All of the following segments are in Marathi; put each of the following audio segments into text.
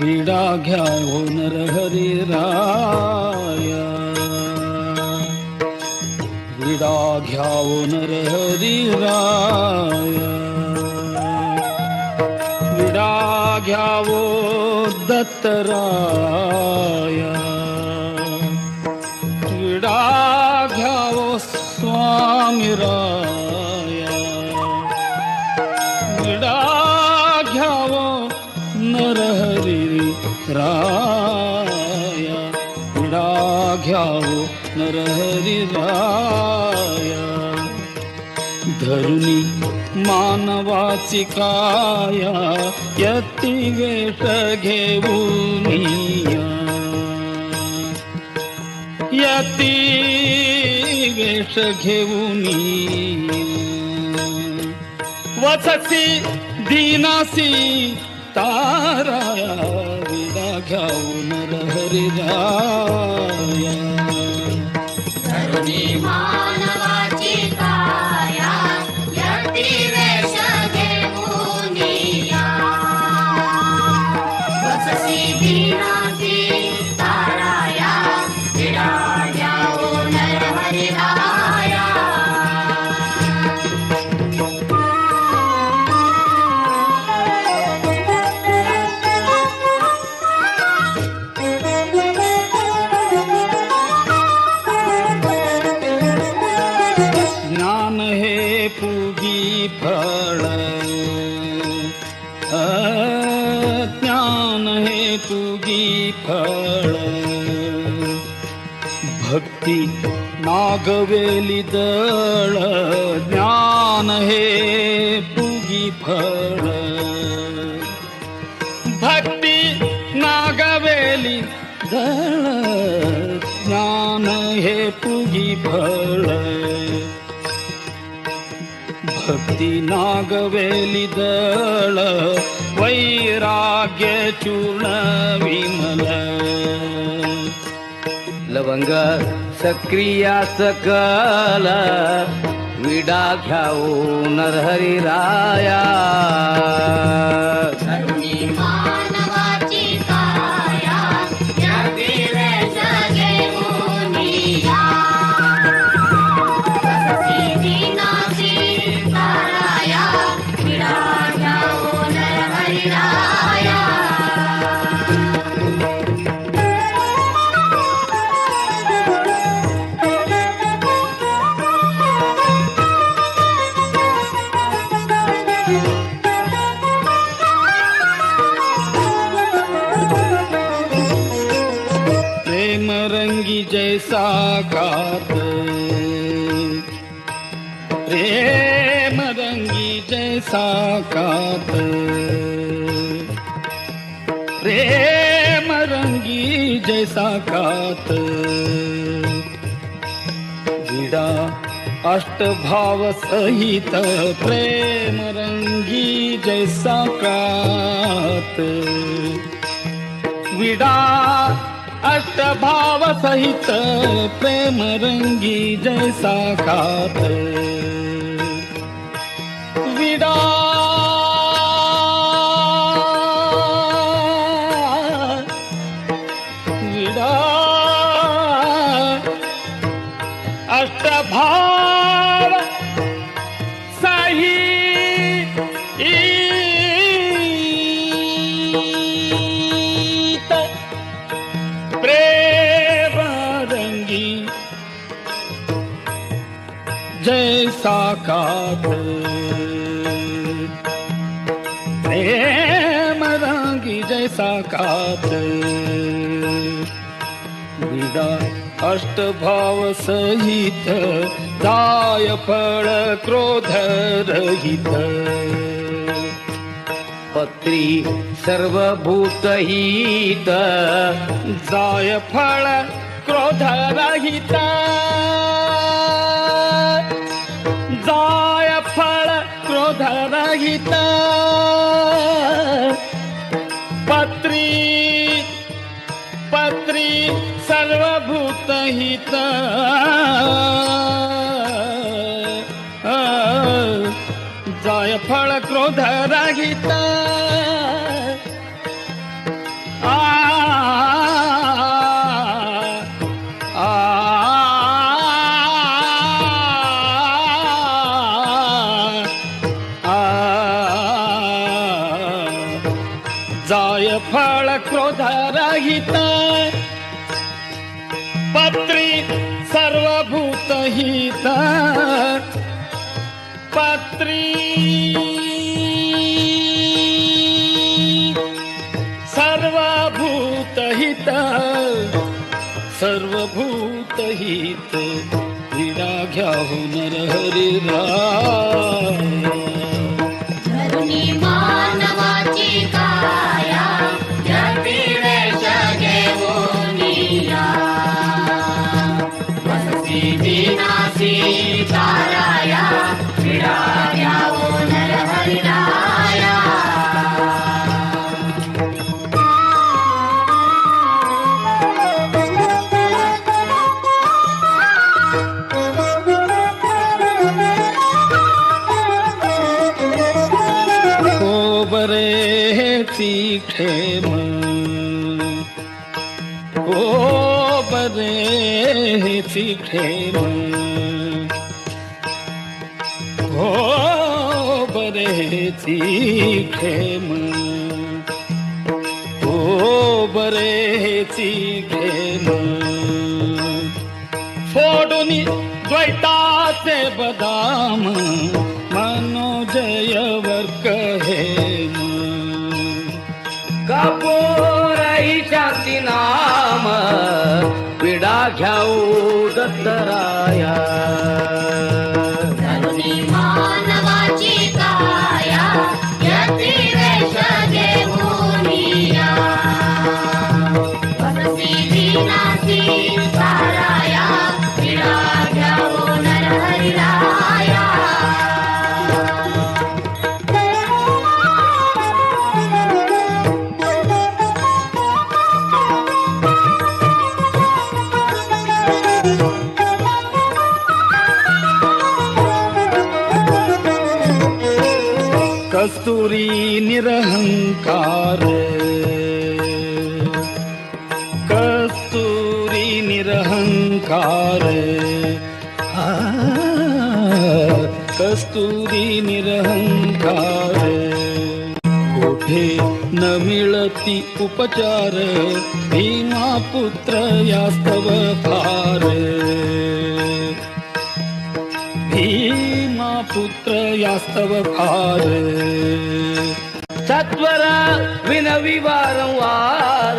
विराघ्या हरि रा विडा घ्या नर हरि राय विराघ्या दत्तराराय विराघ्या स्वामीरा राया विडा घ्यावो नरहरी राया धरुणी मानवाची काया यती वेश घेऊन यती वेश घेऊन वचसी दीनासी तारा विडा घ्याऊन हरी राया. नागवेली दळ ज्ञान हे पुगी फळ. भक्ती नागवेली दळ ज्ञान हे पुगी फळ. भक्ती नागवेली दळ वैराग्य चूर्ण विमल. लवंग सक्रिया सकल विडा घ्याऊ नरहरी राया रंगी जैसा कात प्रेम रंगी जैसा कात प्रेम रंगी जैसा कात विडा जैसा कात विडा अष्टभाव सहित प्रेम रंगी जैसा खात विडा विडा अष्टभाव जैसा कात प्रेम रंगी जैसा कात विडा अष्टभाव सहित दाय फळ क्रोध रहित। पत्री सर्वभूतहित जाय फळ क्रोध रहित। जाय फळ क्रोध रहित पत्री पत्री सर्वभूतहित. जाय फळ क्रोध रहित जाय फळ क्रोधरहित पत्री सर्वभूत हित. पत्री सर्वभूत हित. सर्वभूत हित. विडा घ्याहून हरी रा गोरे सिखे मो बरे सि ठे मा गोरे सिखे दत्तराया कस्तूरी निरहङ्कार कस्तूरी निरहङ्कार कस्तूरी निरहङ्कार कोठे न मिलति उपचार भीमापुत्र यास्तव भार भीमा पुत्र यास्तव फार सत्वरा विनवी वारंवार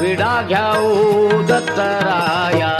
विडा घ्याऊ दत्तराया।